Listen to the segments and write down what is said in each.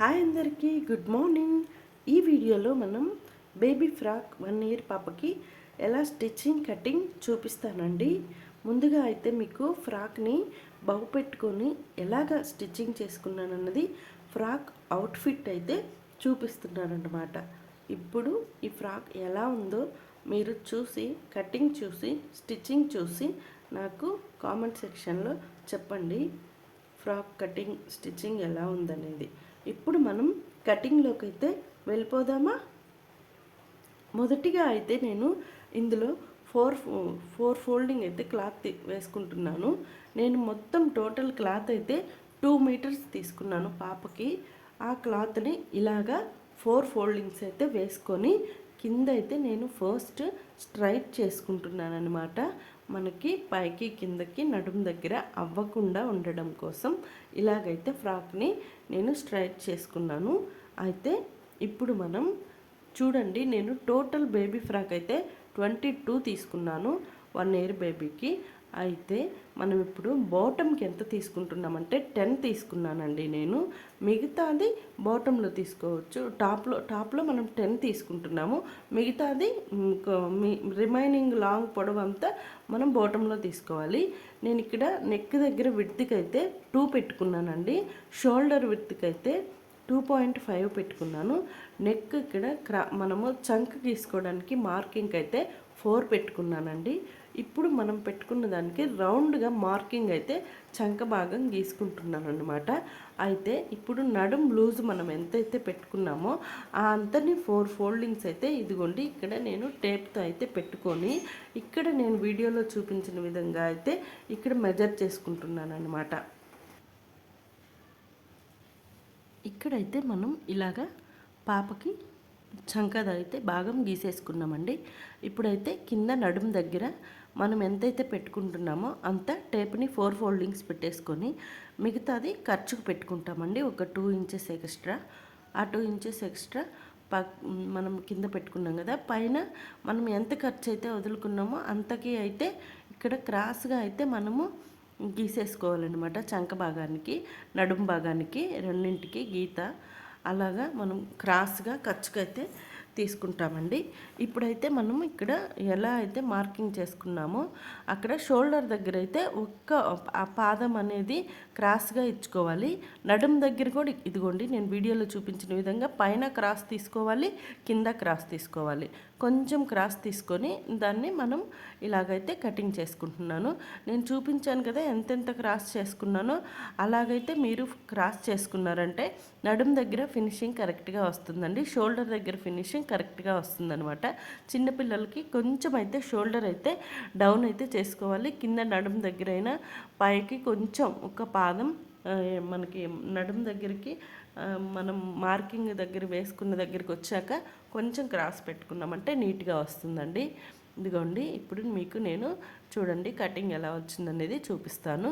Hi అందరికీ good morning. ఈ వీడియోలో మనం బేబీ ఫ్రాక్ వన్ ఇయర్ పాపకి ఎలా స్టిచ్చింగ్ కటింగ్ చూపిస్తానండి. ముందుగా అయితే మీకు ఫ్రాక్ని బహు పెట్టుకొని ఎలాగ స్టిచ్చింగ్ చేసుకున్నానన్నది ఫ్రాక్ అవుట్ఫిట్ అయితే చూపిస్తున్నానన్నమాట ఇప్పుడు ఈ ఫ్రాక్ ఎలా ఉందో మీరు చూసి కటింగ్ చూసి స్టిచ్చింగ్ చూసి నాకు కామెంట్ సెక్షన్లో చెప్పండి. ఫ్రాక్ కటింగ్ స్టిచ్చింగ్ ఎలా ఉందనేది. ఇప్పుడు మనం కటింగ్లోకి అయితే వెళ్ళిపోదామా? మొదటిగా అయితే నేను ఇందులో ఫోర్ ఫోర్ ఫోల్డింగ్ అయితే క్లాత్ వేసుకుంటున్నాను. నేను మొత్తం టోటల్ క్లాత్ అయితే టూ మీటర్స్ తీసుకున్నాను పాపకి. ఆ క్లాత్ని ఇలాగా ఫోర్ ఫోల్డింగ్స్ అయితే వేసుకొని కింద అయితే నేను ఫస్ట్ స్ట్రైట్ చేసుకుంటున్నాను అనమాట మనకి పైకి కిందకి నడుము దగ్గర అవ్వకుండా ఉండడం కోసం ఇలాగైతే ఫ్రాక్ని నేను స్ట్రైట్ చేసుకున్నాను. అయితే ఇప్పుడు మనం చూడండి నేను టోటల్ బేబీ ఫ్రాక్ అయితే ట్వంటీ టూ తీసుకున్నాను వన్ ఇయర్ బేబీకి. అయితే మనం ఇప్పుడు బాటమ్కి ఎంత తీసుకుంటున్నామంటే టెన్ తీసుకున్నానండి నేను. మిగతాది బాటంలో తీసుకోవచ్చు. టాప్లో టాప్లో మనం టెన్ తీసుకుంటున్నాము. మిగతాది రిమైనింగ్ లాంగ్ పొడవు అంతా మనం బాటంలో తీసుకోవాలి. నేను ఇక్కడ నెక్ దగ్గర విడ్త్కి అయితే టూ పెట్టుకున్నానండి. షోల్డర్ విడ్త్కి అయితే టూ పాయింట్ ఫైవ్ పెట్టుకున్నాను. నెక్ ఇక్కడ క్రా మనము చంక్ తీసుకోవడానికి మార్కింగ్ అయితే ఫోర్ పెట్టుకున్నానండి. ఇప్పుడు మనం పెట్టుకున్న దానికి రౌండ్గా మార్కింగ్ అయితే చంక భాగం గీసుకుంటున్నాను అనమాట అయితే ఇప్పుడు నడుం లూజ్ మనం ఎంతైతే పెట్టుకున్నామో ఆ అంతని ఫోర్ ఫోల్డింగ్స్ అయితే ఇదిగోండి ఇక్కడ నేను టేప్తో అయితే పెట్టుకొని ఇక్కడ నేను వీడియోలో చూపించిన విధంగా అయితే ఇక్కడ మెజర్ చేసుకుంటున్నాను అనమాట ఇక్కడైతే మనం ఇలాగా పాపకి చంకద అయితే భాగం గీసేసుకున్నామండి. ఇప్పుడైతే కింద నడుము దగ్గర మనం ఎంతైతే పెట్టుకుంటున్నామో అంత టేప్ని ఫోర్ ఫోల్డింగ్స్ పెట్టేసుకొని మిగతాది ఖర్చుకు పెట్టుకుంటామండి. ఒక టూ ఇంచెస్ ఎక్స్ట్రా. ఆ టూ ఇంచెస్ ఎక్స్ట్రా మనం కింద పెట్టుకున్నాం కదా. పైన మనం ఎంత ఖర్చు అయితే వదులుకున్నామో అంతకి అయితే ఇక్కడ క్రాస్గా అయితే మనము గీసేసుకోవాలన్నమాట. చంక భాగానికి నడుము భాగానికి రెండింటికి గీత. అలాగా మనం క్రాస్గా ఖర్చుకైతే తీసుకుంటామండి. ఇప్పుడైతే మనం ఇక్కడ ఎలా అయితే మార్కింగ్ చేసుకున్నామో అక్కడ షోల్డర్ దగ్గర అయితే ఒక్క ఆ పాదం అనేది క్రాస్గా ఇచ్చుకోవాలి. నడుం దగ్గర కూడా ఇదిగోండి నేను వీడియోలో చూపించిన విధంగా పైన క్రాస్ తీసుకోవాలి కింద క్రాస్ తీసుకోవాలి. కొంచెం క్రాస్ తీసుకొని దాన్ని మనం ఇలాగైతే కటింగ్ చేసుకుంటున్నాను. నేను చూపించాను కదా ఎంతెంత క్రాస్ చేసుకున్నానో అలాగైతే మీరు క్రాస్ చేసుకున్నారంటే నడుం దగ్గర ఫినిషింగ్ కరెక్ట్గా వస్తుందండి. షోల్డర్ దగ్గర ఫినిషింగ్ కరెక్ట్గా వస్తుందన్నమాట. చిన్నపిల్లలకి కొంచెం అయితే షోల్డర్ అయితే డౌన్ అయితే చేసుకోవాలి. కింద నడుము దగ్గరైనా పైకి కొంచెం ఒక పాదం మనకి నడుము దగ్గరికి మనం మార్కింగ్ దగ్గర వేసుకున్న దగ్గరికి వచ్చాక కొంచెం క్రాస్ పెట్టుకున్నామంటే నీట్గా వస్తుందండి. ఇదిగోండి ఇప్పుడు మీకు నేను చూడండి కటింగ్ ఎలా వచ్చిందనేది చూపిస్తాను.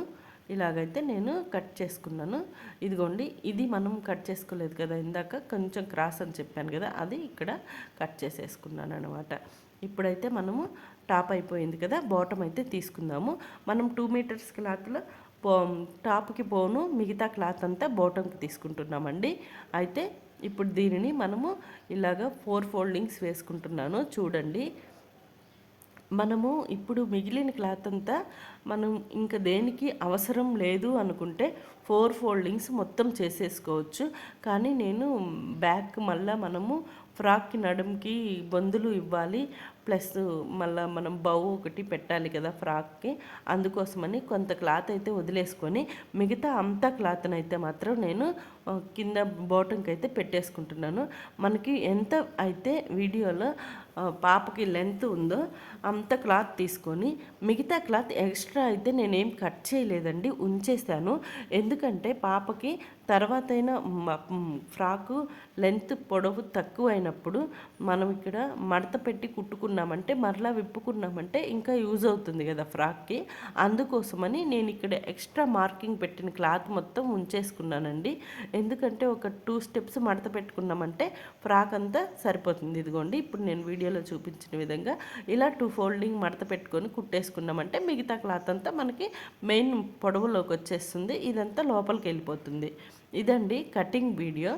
ఇలాగైతే నేను కట్ చేసుకున్నాను. ఇదిగోండి ఇది మనం కట్ చేసుకోలేదు కదా ఇందాక కొంచెం క్రాస్ అని చెప్పాను కదా అది ఇక్కడ కట్ చేసేసుకున్నాను అనమాట ఇప్పుడైతే మనము టాప్ అయిపోయింది కదా బాటమ్ అయితే తీసుకుందాము. మనం టూ మీటర్స్ క్లాత్లో టాప్కి పోను మిగతా క్లాత్ అంతా బోటంకి తీసుకుంటున్నామండి. అయితే ఇప్పుడు దీనిని మనము ఇలాగ ఫోర్ ఫోల్డింగ్స్ వేసుకుంటున్నాను చూడండి. మనము ఇప్పుడు మిగిలిన క్లాత్ అంతా మనం ఇంకా దేనికి అవసరం లేదు అనుకుంటే ఫోర్ ఫోల్డింగ్స్ మొత్తం చేసేసుకోవచ్చు. కానీ నేను బ్యాక్ మళ్ళా మనము ఫ్రాక్కి నడుంకి బొందులు ఇవ్వాలి. ప్లస్ మళ్ళీ మనం బౌ ఒకటి పెట్టాలి కదా ఫ్రాక్కి. అందుకోసమని కొంత క్లాత్ అయితే వదిలేసుకొని మిగతా అంతా క్లాత్ని అయితే మాత్రం నేను కింద బాటంకి అయితే పెట్టేసుకుంటున్నాను. మనకి ఎంత అయితే వీడియోలో పాపకి లెంత్ ఉందో అంత క్లాత్ తీసుకొని మిగతా క్లాత్ ఎక్స్ట్రా అయితే నేనేం కట్ చేయలేదండి ఉంచేసాను ఎందుకంటే పాపకి తర్వాత అయినా ఫ్రాకు లెంత్ పొడవు తక్కువ అయినప్పుడు మనం ఇక్కడ మడత పెట్టి కుట్టుకున్న విప్పుకున్నామంటే మరలా విప్పుకున్నామంటే ఇంకా యూజ్ అవుతుంది కదా ఫ్రాక్కి. అందుకోసమని నేను ఇక్కడ ఎక్స్ట్రా మార్కింగ్ పెట్టిన క్లాత్ మొత్తం ఉంచేసుకున్నానండి. ఎందుకంటే ఒక టూ స్టెప్స్ మడత పెట్టుకున్నామంటే ఫ్రాక్ అంతా సరిపోతుంది. ఇదిగోండి ఇప్పుడు నేను వీడియోలో చూపించిన విధంగా ఇలా టూ ఫోల్డింగ్ మడత పెట్టుకొని కుట్టేసుకున్నామంటే మిగతా క్లాత్ అంతా మనకి మెయిన్ పొడవులోకి వచ్చేస్తుంది. ఇదంతా లోపలికి వెళ్ళిపోతుంది. ఇదండి కటింగ్ వీడియో.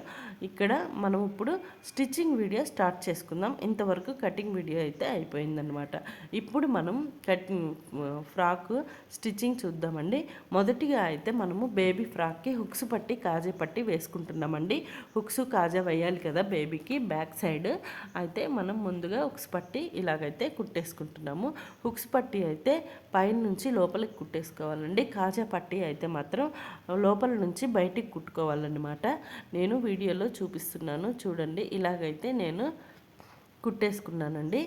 ఇక్కడ మనం ఇప్పుడు స్టిచ్చింగ్ వీడియో స్టార్ట్ చేసుకుందాం. ఇంతవరకు కటింగ్ వీడియో అయితే అయిపోయిందనమాట ఇప్పుడు మనం కటింగ్ ఫ్రాక్ స్టిచ్చింగ్ చూద్దామండి. మొదటిగా అయితే మనము బేబీ ఫ్రాక్కి హుక్స్ పట్టి కాజా పట్టి వేసుకుంటున్నామండి. హుక్స్ కాజా వేయాలి కదా బేబీకి బ్యాక్ సైడ్. అయితే మనం ముందుగా హుక్స్ పట్టి ఇలాగైతే కుట్టేసుకుంటున్నాము. హుక్స్ పట్టి అయితే పైన నుంచి లోపలికి కుట్టేసుకోవాలండి. కాజా పట్టి అయితే మాత్రం లోపల నుంచి బయటికి కుట్టుకోవాలన్నమాట. నేను వీడియోలో చూపిస్తున్నాను. చూడండి ఇలాగైతే నేను కుట్టేసుకున్నానండి.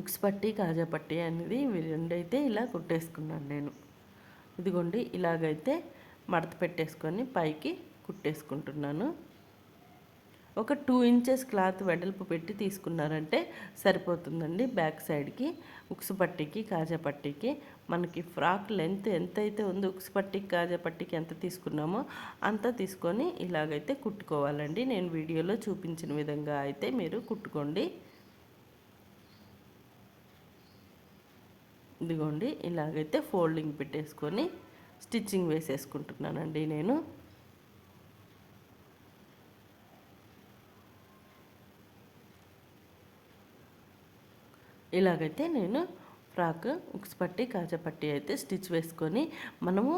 ఉక్స్ పట్టి కాజా పట్టి అనేది రెండైతే ఇలా కుట్టేసుకున్నాను నేను. ఇదిగోండి ఇలాగైతే మడత పెట్టేసుకొని పైకి కుట్టేసుకుంటున్నాను. ఒక టూ ఇంచెస్ క్లాత్ వెడల్పు పెట్టి తీసుకున్నారంటే సరిపోతుందండి బ్యాక్ సైడ్కి. ఉక్స్ పట్టీకి కాజా పట్టీకి మనకి ఫ్రాక్ లెంత్ ఎంతైతే ఉందో ఉక్స్ పట్టీకి కాజా పట్టీకి ఎంత తీసుకున్నామో అంత తీసుకొని ఇలాగైతే కుట్టుకోవాలండి. నేను వీడియోలో చూపించిన విధంగా అయితే మీరు కుట్టుకోండి. ఇదిగోండి ఇలాగైతే ఫోల్డింగ్ పెట్టేసుకొని స్టిచ్చింగ్ వేసేసుకుంటున్నానండి నేను. ఇలాగైతే నేను ఫ్రాక్ ఉక్స్ పట్టి కాజపట్టి అయితే స్టిచ్ వేసుకొని మనము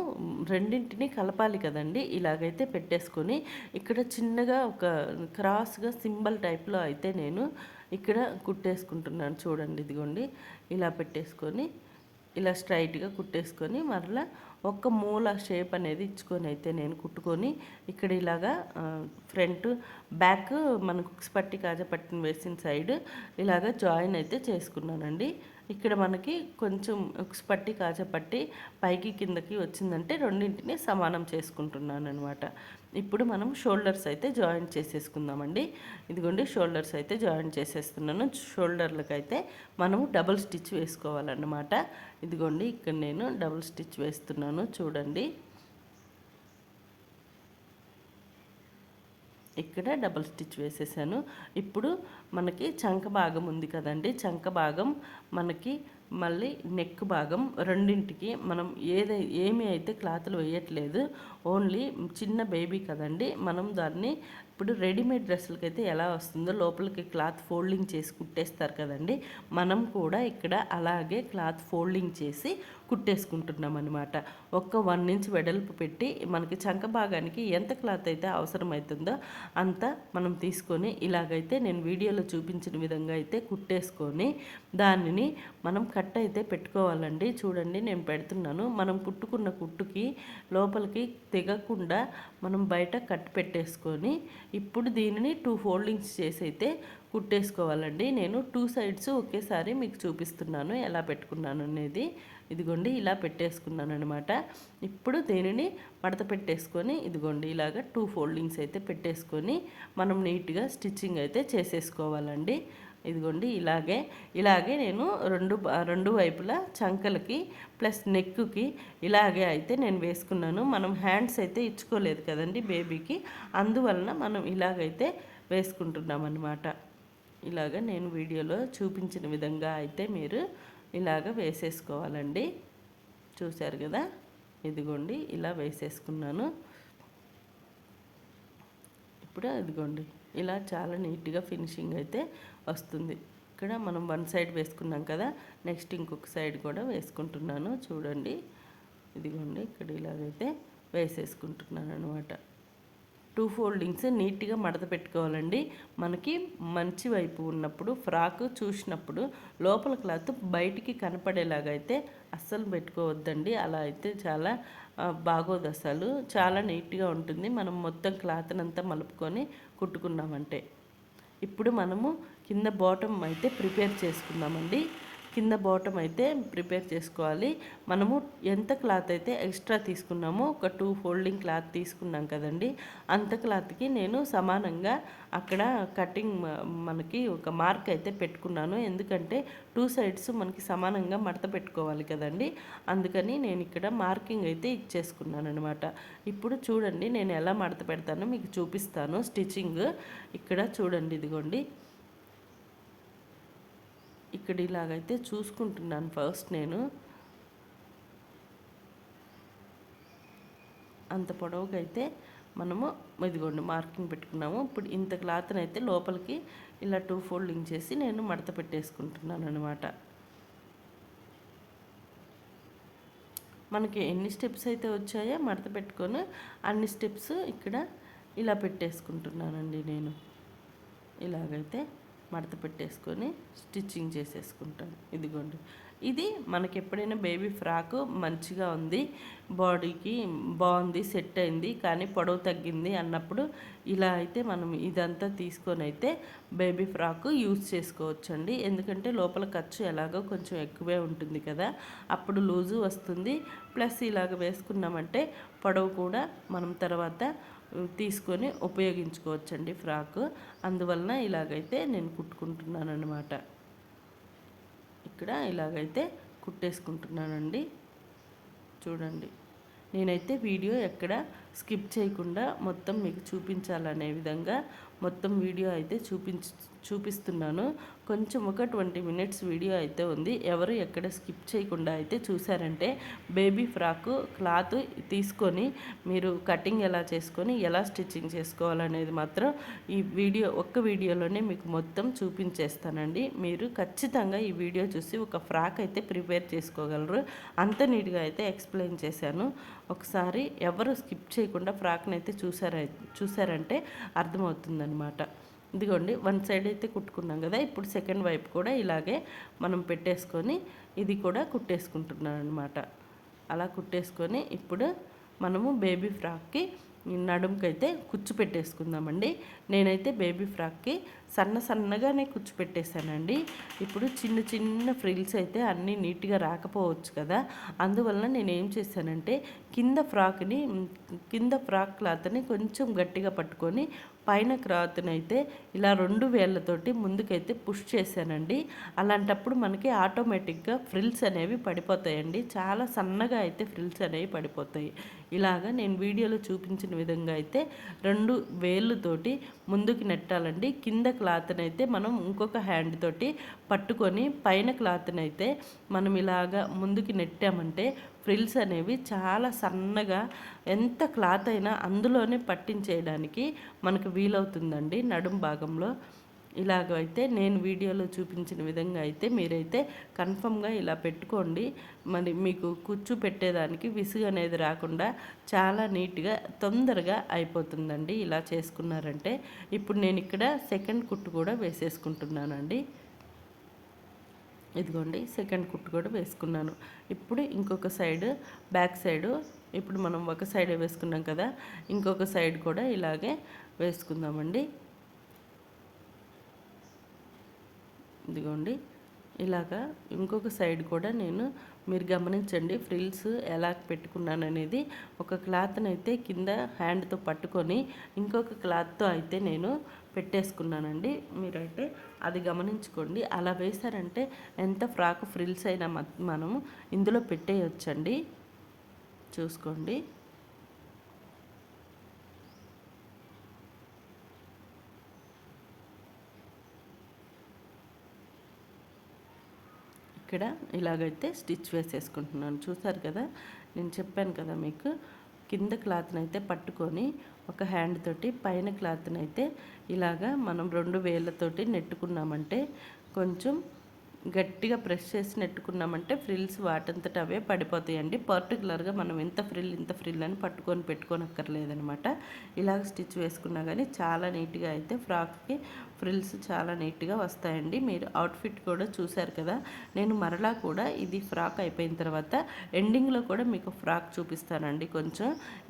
రెండింటిని కలపాలి కదండి. ఇలాగైతే పెట్టేసుకొని ఇక్కడ చిన్నగా ఒక క్రాస్గా సింబల్ టైప్లో అయితే నేను ఇక్కడ కుట్టేసుకుంటున్నాను చూడండి ఇదిగోండి. ఇలా పెట్టేసుకొని ఇలా స్ట్రైట్గా కుట్టేసుకొని మరలా ఒక్క మూల షేప్ అనేది ఇచ్చుకొని అయితే నేను కుట్టుకొని ఇక్కడ ఇలాగా ఫ్రంట్ బ్యాక్ మన కుక్స్ పట్టి కాజా పట్టిన వేసిన సైడ్ ఇలాగ జాయిన్ అయితే చేసుకున్నానండి. ఇక్కడ మనకి కొంచెం ఉక్స్ పట్టి కాచపట్టి పైకి కిందకి వచ్చిందంటే రెండింటిని సమానం చేసుకుంటున్నాను అనమాట ఇప్పుడు మనం షోల్డర్స్ అయితే జాయింట్ చేసేసుకుందామండి. ఇదిగోండి షోల్డర్స్ అయితే జాయింట్ చేసేస్తున్నాను. షోల్డర్లకు అయితే మనము డబుల్ స్టిచ్ వేసుకోవాలన్నమాట. ఇదిగోండి ఇక్కడ నేను డబుల్ స్టిచ్ వేస్తున్నాను. చూడండి. ఇక్కడ డబల్ స్టిచ్ వేసేసాను. ఇప్పుడు మనకి చంక భాగం ఉంది కదండి. చంక భాగం మనకి మళ్ళీ నెక్ భాగం రెండింటికి మనం ఏదై ఏమి అయితే క్లాత్లు వేయట్లేదు. ఓన్లీ చిన్న బేబీ కదండి. మనం దాన్ని ఇప్పుడు రెడీమేడ్ డ్రెస్సులకి అయితే ఎలా వస్తుందో లోపలికి క్లాత్ ఫోల్డింగ్ చేసి కుట్టేస్తారు కదండి. మనం కూడా ఇక్కడ అలాగే క్లాత్ ఫోల్డింగ్ చేసి కుట్టేసుకుంటున్నాం అనమాట ఒక్క వన్ ఇంచ్ వెడల్పు పెట్టి మనకి చంక భాగానికి ఎంత క్లాత్ అయితే అవసరమవుతుందో అంత మనం తీసుకొని ఇలాగైతే నేను వీడియోలో చూపించిన విధంగా అయితే కుట్టేసుకొని దానిని మనం కట్ అయితే పెట్టుకోవాలండి. చూడండి నేను పెడుతున్నాను. మనం కుట్టుకున్న కుట్టుకి లోపలికి తెగకుండా మనం బయట కట్ పెట్టేసుకొని ఇప్పుడు దీనిని టూ ఫోల్డింగ్స్ చేసి అయితే కుట్టేసుకోవాలండి. నేను టూ సైడ్స్ ఒకేసారి మీకు చూపిస్తున్నాను. ఎలా పెట్టుకున్నాను అనేది. ఇదిగోండి ఇలా పెట్టేసుకున్నాను అనమాట ఇప్పుడు దీనిని మడత పెట్టేసుకొని ఇదిగోండి ఇలాగ టూ ఫోల్డింగ్స్ అయితే పెట్టేసుకొని మనం నీట్గా స్టిచ్చింగ్ అయితే చేసేసుకోవాలండి. ఇదిగోండి ఇలాగే ఇలాగే నేను రెండు రెండు వైపులా చంకలకి ప్లస్ నెక్కి ఇలాగే అయితే నేను వేసుకున్నాను. మనం హ్యాండ్స్ అయితే ఇచ్చుకోలేదు కదండి బేబీకి. అందువలన మనం ఇలాగైతే వేసుకుంటున్నామనమాట ఇలాగ నేను వీడియోలో చూపించిన విధంగా అయితే మీరు ఇలాగ వేసేసుకోవాలండి. చూశారు కదా? ఇదిగోండి ఇలా వేసేసుకున్నాను. ఇప్పుడు ఇదిగోండి ఇలా చాలా నీట్గా ఫినిషింగ్ అయితే వస్తుంది. ఇక్కడ మనం వన్ సైడ్ వేసుకున్నాం కదా? నెక్స్ట్ ఇంకొక సైడ్ కూడా వేసుకుంటున్నాను. చూడండి. ఇదిగోండి ఇక్కడ ఇలాగైతే వేసేసుకుంటున్నాను అనమాట టూ ఫోల్డింగ్స్ నీట్గా మడత పెట్టుకోవాలండి. మనకి మంచి వైపు ఉన్నప్పుడు ఫ్రాక్ చూసినప్పుడు లోపల క్లాత్ బయటికి కనపడేలాగా అయితే అస్సలు పెట్టుకోవద్దండి. అలా అయితే చాలా బాగోదు అసలు చాలా నీట్గా ఉంటుంది. మనం మొత్తం క్లాత్ని అంతా మలుపుకొని కుట్టుకున్నామంటే. ఇప్పుడు మనము కింద బాటమ్ అయితే ప్రిపేర్ చేసుకుందామండి. కింద బాటమ్ అయితే ప్రిపేర్ చేసుకోవాలి. మనము ఎంత క్లాత్ అయితే ఎక్స్ట్రా తీసుకున్నామో ఒక టూ ఫోల్డింగ్ క్లాత్ తీసుకున్నాం కదండి. అంత క్లాత్కి నేను సమానంగా అక్కడ కటింగ్ మనకి ఒక మార్క్ అయితే పెట్టుకున్నాను. ఎందుకంటే టూ సైడ్స్ మనకి సమానంగా మడత పెట్టుకోవాలి కదండి. అందుకని నేను ఇక్కడ మార్కింగ్ అయితే ఇచ్చేసుకున్నాను అనమాట ఇప్పుడు చూడండి నేను ఎలా మడత పెడతానో మీకు చూపిస్తాను. స్టిచ్చింగ్ ఇక్కడ చూడండి ఇదిగోండి. ఇక్కడ ఇలాగైతే చూసుకుంటున్నాను ఫస్ట్ నేను. అంత పొడవుకైతే మనము ఇదిగోండి మార్కింగ్ పెట్టుకున్నాము. ఇప్పుడు ఇంత క్లాత్ని అయితే లోపలికి ఇలా టూ ఫోల్డింగ్ చేసి నేను మడత పెట్టేసుకుంటున్నాను అనమాట మనకి ఎన్ని స్టెప్స్ అయితే వచ్చాయో మడత పెట్టుకొని అన్ని స్టెప్స్ ఇక్కడ ఇలా పెట్టేసుకుంటున్నానండి నేను. ఇలాగైతే మడత పెట్టేసుకొని స్టిచ్చింగ్ చేసేసుకుంటాను. ఇదిగోండి. ఇది మనకి ఎప్పుడైనా బేబీ ఫ్రాక్ మంచిగా ఉంది బాడీకి బాగుంది సెట్ అయింది కానీ పొడవు తగ్గింది అన్నప్పుడు ఇలా అయితే మనం ఇదంతా తీసుకొని అయితే బేబీ ఫ్రాక్ యూజ్ చేసుకోవచ్చండి. ఎందుకంటే లోపల ఖర్చు ఎలాగో కొంచెం ఎక్కువే ఉంటుంది కదా అప్పుడు లూజు వస్తుంది. ప్లస్ ఇలాగ వేసుకున్నామంటే పొడవు కూడా మనం తర్వాత తీసుకొని ఉపయోగించుకోవచ్చండి ఫ్రాక్. అందువలన ఇలాగైతే నేను కుట్టుకుంటున్నాను అనమాట ఇక్కడ ఇలాగైతే కుట్టేసుకుంటున్నానండి. చూడండి. నేనైతే వీడియో ఎక్కడ స్కిప్ చేయకుండా మొత్తం మీకు చూపించాలనే విధంగా మొత్తం వీడియో అయితే చూపించ చూపిస్తున్నాను. కొంచెం ఒక ట్వంటీ మినిట్స్ వీడియో అయితే ఉంది. ఎవరు ఎక్కడ స్కిప్ చేయకుండా అయితే చూసారంటే బేబీ ఫ్రాక్ క్లాత్ తీసుకొని మీరు కటింగ్ ఎలా చేసుకొని ఎలా స్టిచ్చింగ్ చేసుకోవాలనేది మాత్రం ఈ వీడియో ఒక్క వీడియోలోనే మీకు మొత్తం చూపించేస్తానండి. మీరు ఖచ్చితంగా ఈ వీడియో చూసి ఒక ఫ్రాక్ అయితే ప్రిపేర్ చేసుకోగలరు. అంత నీట్గా అయితే ఎక్స్ప్లెయిన్ చేశాను. ఒకసారి ఎవరు స్కిప్ చేయ చేయకుండా ఫ్రాక్ని అయితే చూసారా చూసారంటే అర్థమవుతుందనమాట ఇదిగోండి వన్ సైడ్ అయితే కుట్టుకున్నాం కదా ఇప్పుడు సెకండ్ వైపు కూడా ఇలాగే మనం పెట్టేసుకొని ఇది కూడా కుట్టేసుకుంటున్నాను అనమాట అలా కుట్టేసుకొని ఇప్పుడు మనము బేబీ ఫ్రాక్కి నడుముకైతే కుచ్చు పెట్టేసుకుందామండి నేనైతే బేబీ ఫ్రాక్కి సన్న సన్నగానే కుచ్చు పెట్టేశానండి ఇప్పుడు చిన్న చిన్న ఫ్రిల్స్ అయితే అన్నీ నీట్గా రాకపోవచ్చు కదా. అందువలన నేను ఏం చేశానంటే కింద ఫ్రాక్ని కింద ఫ్రాక్ క్లాత్ని కొంచెం గట్టిగా పట్టుకొని పైన క్లాత్ని అయితే ఇలా రెండు వేళ్ళతోటి ముందుకైతే పుష్ చేశానండి. అలాంటప్పుడు మనకి ఆటోమేటిక్గా ఫ్రిల్స్ అనేవి పడిపోతాయండి. చాలా సన్నగా అయితే ఫ్రిల్స్ అనేవి పడిపోతాయి. ఇలాగా నేను వీడియోలో చూపించిన విధంగా అయితే రెండు వేళ్ళతోటి ముందుకు నెట్టాలండి. కింద క్లాత్ని అయితే మనం ఇంకొక హ్యాండ్ తోటి పట్టుకొని పైన క్లాత్ని అయితే మనం ఇలాగా ముందుకు నెట్టామంటే ఫ్రిల్స్ అనేవి చాలా సన్నగా ఎంత క్లాత్ అయినా అందులోనే పట్టించేయడానికి మనకు వీలవుతుందండి నడుం భాగంలో. ఇలాగైతే నేను వీడియోలో చూపించిన విధంగా అయితే మీరైతే కన్ఫర్మ్గా ఇలా పెట్టుకోండి. మరి మీకు కూర్చు పెట్టేదానికి విసుగు అనేది రాకుండా చాలా నీట్గా తొందరగా అయిపోతుందండి ఇలా చేసుకున్నారంటే. ఇప్పుడు నేను ఇక్కడ సెకండ్ కుట్టు కూడా వేసేసుకుంటున్నానండి. ఇదిగోండి సెకండ్ కుట్టు కూడా వేసుకున్నాను. ఇప్పుడు ఇంకొక సైడ్ బ్యాక్ సైడు ఇప్పుడు మనం ఒక సైడ్ వేసుకున్నాం కదా ఇంకొక సైడ్ కూడా ఇలాగే వేసుకుందామండి. ఇదిగోండి. ఇలాగా ఇంకొక సైడ్ కూడా నేను మీరు గమనించండి ఫ్రిల్స్ ఎలా పెట్టుకున్నాను అనేది ఒక క్లాత్ని అయితే కింద హ్యాండ్తో పట్టుకొని ఇంకొక క్లాత్తో అయితే నేను పెట్టేసుకున్నానండి. మీరైతే అది గమనించుకోండి. అలా వేశారంటే ఎంత ఫ్రాక్ ఫ్రిల్స్ అయినా మనము ఇందులో పెట్టేయొచ్చండి. చూసుకోండి. ఇక్కడ ఇలాగైతే స్టిచ్ వేసేసుకుంటున్నాను. చూసారు కదా? నేను చెప్పాను కదా మీకు? కింద క్లాత్ని అయితే పట్టుకొని ఒక హ్యాండ్ తోటి పైన క్లాత్ని అయితే ఇలాగా మనం రెండు వేళ్ళతోటి నెట్టుకున్నామంటే కొంచెం గట్టిగా ప్రెస్ చేసి నెట్టుకున్నామంటే ఫ్రిల్స్ వాటంతట అవే పడిపోతాయండి. పర్టికులర్గా మనం ఎంత ఫ్రిల్ ఇంత ఫ్రిల్ అని పట్టుకొని పెట్టుకోనక్కర్లేదనమాట. ఇలాగ స్టిచ్ వేసుకున్నా కానీ చాలా నీట్గా అయితే ఫ్రాక్కి ఫ్రిల్స్ చాలా నీట్గా వస్తాయండి. మీరు అవుట్ఫిట్ కూడా చూశారు కదా నేను మరలా కూడా ఇది ఫ్రాక్ అయిపోయిన తర్వాత ఎండింగ్లో కూడా మీకు ఫ్రాక్ చూపిస్తానండి. కొంచెం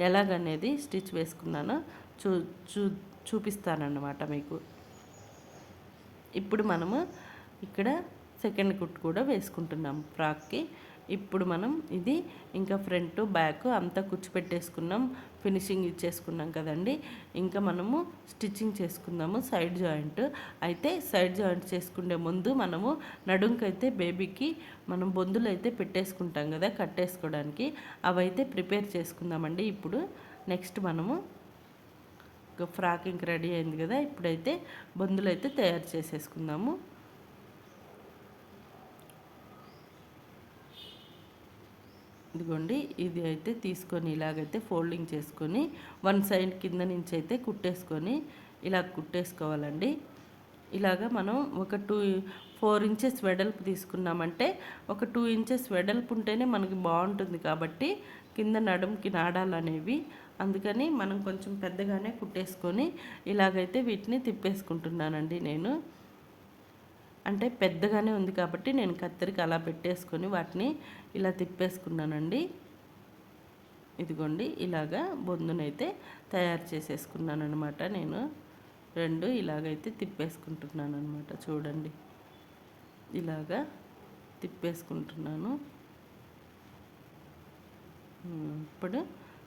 ఎలాగనేది స్టిచ్ వేసుకున్నానో చూ చూ చూపిస్తానన్నమాట మీకు. ఇప్పుడు మనము ఇక్కడ సెకండ్ కుట్ కూడా వేసుకుంటున్నాం ఫ్రాక్కి. ఇప్పుడు మనం ఇది ఇంకా ఫ్రంట్ బ్యాక్ అంతా కూర్చోపెట్టేసుకున్నాం ఫినిషింగ్ ఇచ్చేసుకున్నాం కదండి. ఇంకా మనము స్టిచ్చింగ్ చేసుకుందాము సైడ్ జాయింట్. అయితే సైడ్ జాయింట్ చేసుకునే ముందు మనము నడుంకైతే బేబీకి మనం బొందులు అయితే పెట్టేసుకుంటాం కదా కట్టేసుకోవడానికి అవైతే ప్రిపేర్ చేసుకుందామండి. ఇప్పుడు నెక్స్ట్ మనము ఫ్రాక్ ఇంక రెడీ అయింది కదా. ఇప్పుడైతే బొందులు అయితే తయారు చేసేసుకుందాము. ఇదిగోండి ఇది అయితే తీసుకొని ఇలాగైతే ఫోల్డింగ్ చేసుకొని వన్ సైడ్ కింద నుంచి అయితే కుట్టేసుకొని ఇలా కుట్టేసుకోవాలండి. ఇలాగ మనం ఒక టూ ఫోర్ ఇంచెస్ వెడల్పు తీసుకున్నామంటే ఒక టూ ఇంచెస్ వెడల్పు ఉంటేనే మనకి బాగుంటుంది కాబట్టి కింద నడుముకి నాడాలనేవి. అందుకని మనం కొంచెం పెద్దగానే కుట్టేసుకొని ఇలాగైతే వీటిని తిప్పేసుకుంటున్నానండి నేను. అంటే పెద్దగానే ఉంది కాబట్టి నేను కత్తెరికి అలా పెట్టేసుకొని వాటిని ఇలా తిప్పేసుకున్నానండి. ఇదిగోండి ఇలాగా బొందునైతే తయారు చేసేసుకున్నాను అనమాట నేను. రెండు ఇలాగైతే తిప్పేసుకుంటున్నాను అనమాట చూడండి. ఇలాగా తిప్పేసుకుంటున్నాను. ఇప్పుడు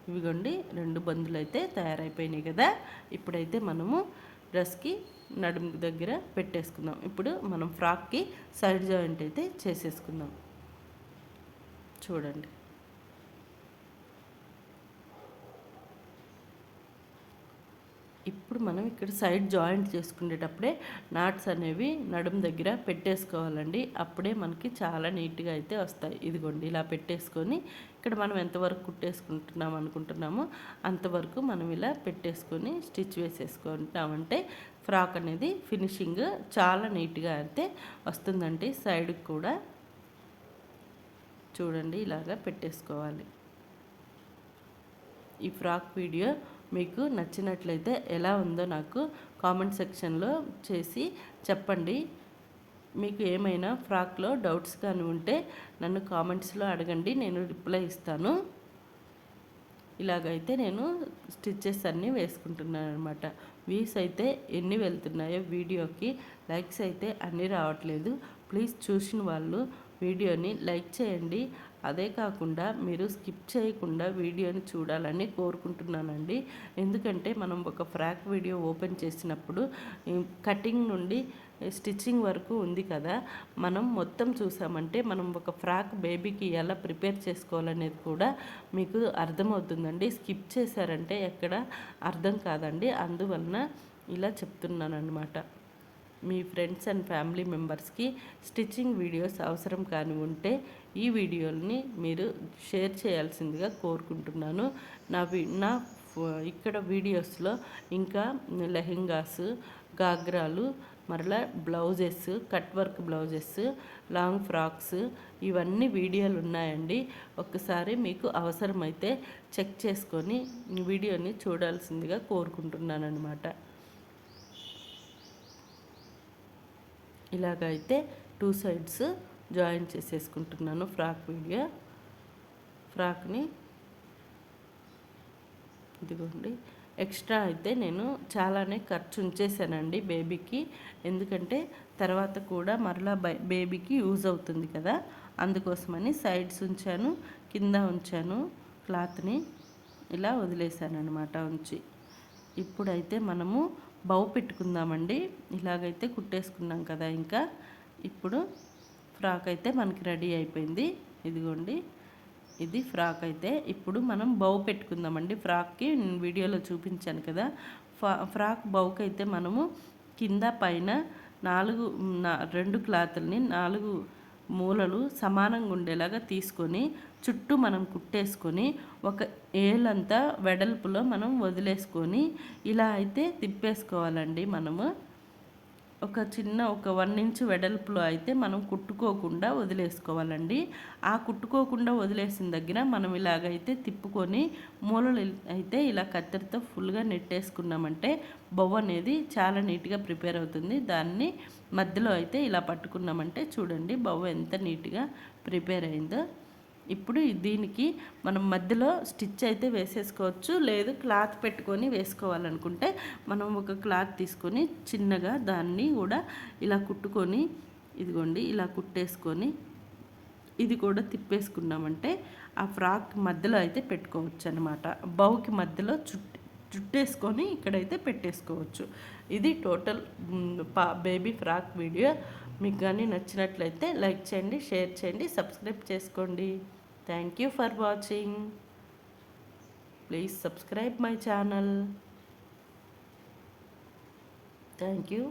ఇవిగోండి రెండు బందులు అయితే తయారైపోయినాయి కదా. ఇప్పుడైతే మనము డ్రెస్కి నడుము దగ్గర పెట్టేసుకుందాం. ఇప్పుడు మనం ఫ్రాక్కి సైడ్ జాయింట్ అయితే చేసేసుకుందాం. చూడండి. ఇప్పుడు మనం ఇక్కడ సైడ్ జాయింట్ చేసుకునేటప్పుడే నాట్స్ అనేవి నడుము దగ్గర పెట్టేసుకోవాలండి. అప్పుడే మనకి చాలా నీట్గా అయితే వస్తాయి. ఇదిగోండి ఇలా పెట్టేసుకొని ఇక్కడ మనం ఎంతవరకు కుట్టేసుకుంటున్నాం అనుకుంటున్నామో అంతవరకు మనం ఇలా పెట్టేసుకొని స్టిచ్ వేసేసుకుంటామంటే ఫ్రాక్ అనేది ఫినిషింగ్ చాలా నీట్గా అయితే వస్తుందండి. సైడ్కి కూడా చూడండి ఇలాగా పెట్టేసుకోవాలి. ఈ ఫ్రాక్ వీడియో మీకు నచ్చినట్లయితే ఎలా ఉందో నాకు కామెంట్ సెక్షన్లో చేసి చెప్పండి. మీకు ఏమైనా ఫ్రాక్లో డౌట్స్ కానీ ఉంటే నన్ను కామెంట్స్లో అడగండి నేను రిప్లై ఇస్తాను. ఇలాగైతే నేను స్టిచ్చెస్ అన్నీ వేసుకుంటున్నాను అనమాట వ్యూస్ అయితే ఎన్ని వెళ్తున్నాయో వీడియోకి లైక్స్ అయితే అన్నీ రావట్లేదు. ప్లీజ్ చూసిన వాళ్ళు వీడియోని లైక్ చేయండి. అదే కాకుండా మీరు స్కిప్ చేయకుండా వీడియోని చూడాలని కోరుకుంటున్నానండి. ఎందుకంటే మనం ఒక ఫ్రాక్ వీడియో ఓపెన్ చేసినప్పుడు కటింగ్ నుండి స్టిచ్చింగ్ వరకు ఉంది కదా. మనం మొత్తం చూసామంటే మనం ఒక ఫ్రాక్ బేబీకి ఎలా ప్రిపేర్ చేసుకోవాలనేది కూడా మీకు అర్థమవుతుందండి. స్కిప్ చేశారంటే ఎక్కడ అర్థం కాదండి. అందువలన ఇలా చెప్తున్నాను అనమాట మీ ఫ్రెండ్స్ అండ్ ఫ్యామిలీ మెంబర్స్కి స్టిచ్చింగ్ వీడియోస్ అవసరం కాని ఉంటే ఈ వీడియోని మీరు షేర్ చేయాల్సిందిగా కోరుకుంటున్నాను. నా నా ఇక్కడ వీడియోస్లో ఇంకా లెహెంగాస్ గాగ్రాలు మరలా blouses cut work blouses long frocks ఇవన్నీ వీడియోలు ఉన్నాయండి. ఒక్కసారి మీకు అవసరమైతే చెక్ చేసుకొని వీడియోని చూడాల్సిందిగా కోరుకుంటున్నాను అనమాట ఇలాగైతే టూ సైడ్స్ జాయిన్ చేసేసుకుంటున్నాను ఫ్రాక్ వీడియో. ఫ్రాక్ని ఇదిగోండి. ఎక్స్ట్రా అయితే నేను చాలానే ఖర్చు ఉంచేసానండి బేబీకి. ఎందుకంటే తర్వాత కూడా మరలా బేబీకి యూజ్ అవుతుంది కదా. అందుకోసమని సైడ్స్ ఉంచాను కింద ఉంచాను క్లాత్ని ఇలా వదిలేసాను అనమాట ఉంచి. ఇప్పుడైతే మనము బౌ పెట్టుకుందామండి. ఇలాగైతే కుట్టేసుకున్నాం కదా ఇంకా. ఇప్పుడు ఫ్రాక్ అయితే మనకి రెడీ అయిపోయింది. ఇదిగోండి. ఇది ఫ్రాక్ అయితే ఇప్పుడు మనం బౌ పెట్టుకుందామండి. ఫ్రాక్కి వీడియోలో చూపించాను కదా. ఫ్రాక్ బౌకి అయితే మనము కింద పైన నాలుగు రెండు క్లాతుల్ని నాలుగు మూలలు సమానంగా ఉండేలాగా తీసుకొని చుట్టూ మనం కుట్టేసుకొని ఒక ఏలంతా వెడల్పులో మనం వదిలేసుకొని ఇలా అయితే తిప్పేసుకోవాలండి మనము. ఒక చిన్న ఒక వన్ ఇంచ్ వెడల్పులో అయితే మనం కుట్టుకోకుండా వదిలేసుకోవాలండి. ఆ కుట్టుకోకుండా వదిలేసిన దగ్గర మనం ఇలాగైతే తిప్పుకొని మూలలు అయితే ఇలా కత్తెరతో ఫుల్గా నెట్టేసుకున్నామంటే బొవ్వ అనేది చాలా నీట్గా ప్రిపేర్ అవుతుంది. దాన్ని మధ్యలో అయితే ఇలా పట్టుకున్నామంటే చూడండి బొవ్వ ఎంత నీట్గా ప్రిపేర్ అయిందో. ఇప్పుడు దీనికి మనం మధ్యలో స్టిచ్ అయితే వేసేసుకోవచ్చు. లేదు క్లాత్ పెట్టుకొని వేసుకోవాలనుకుంటే మనం ఒక క్లాత్ తీసుకొని చిన్నగా దాన్ని కూడా ఇలా కుట్టుకొని ఇదిగోండి ఇలా కుట్టేసుకొని ఇది కూడా తిప్పేసుకున్నామంటే ఆ ఫ్రాక్ మధ్యలో అయితే పెట్టుకోవచ్చు అనమాట బౌకి మధ్యలో చుట్టూ జుట్టేసుకొని ఇక్కడైతే పెట్టేసుకోవచ్చు. ఇది టోటల్ పా బేబీ ఫ్రాక్ వీడియో. మీకు కానీ నచ్చినట్లయితే లైక్ చేయండి షేర్ చేయండి సబ్స్క్రైబ్ చేసుకోండి. Thank you for watching please subscribe my channel thank you